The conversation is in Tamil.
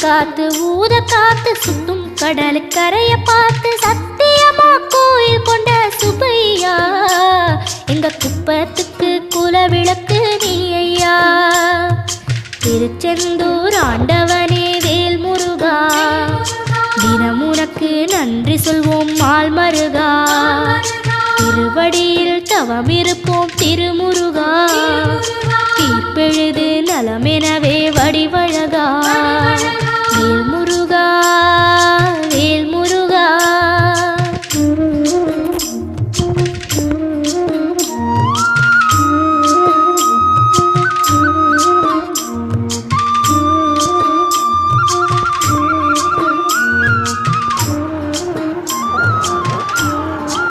காத்து ஊத காத்து சுத்தும் கடலுக்கரைய பார்த்து சத்தியமா கோயில் கொண்ட சுபையா எங்க குப்பத்துக்கு குலவிளக்கு நீ ஐயா திருச்செந்தூர் ஆண்டவனே வேல் முருகா தினம் உனக்கு நன்றி சொல்வோம் மால் மருகா திருவடியில் தவம் இருப்போம் திருமுருகா.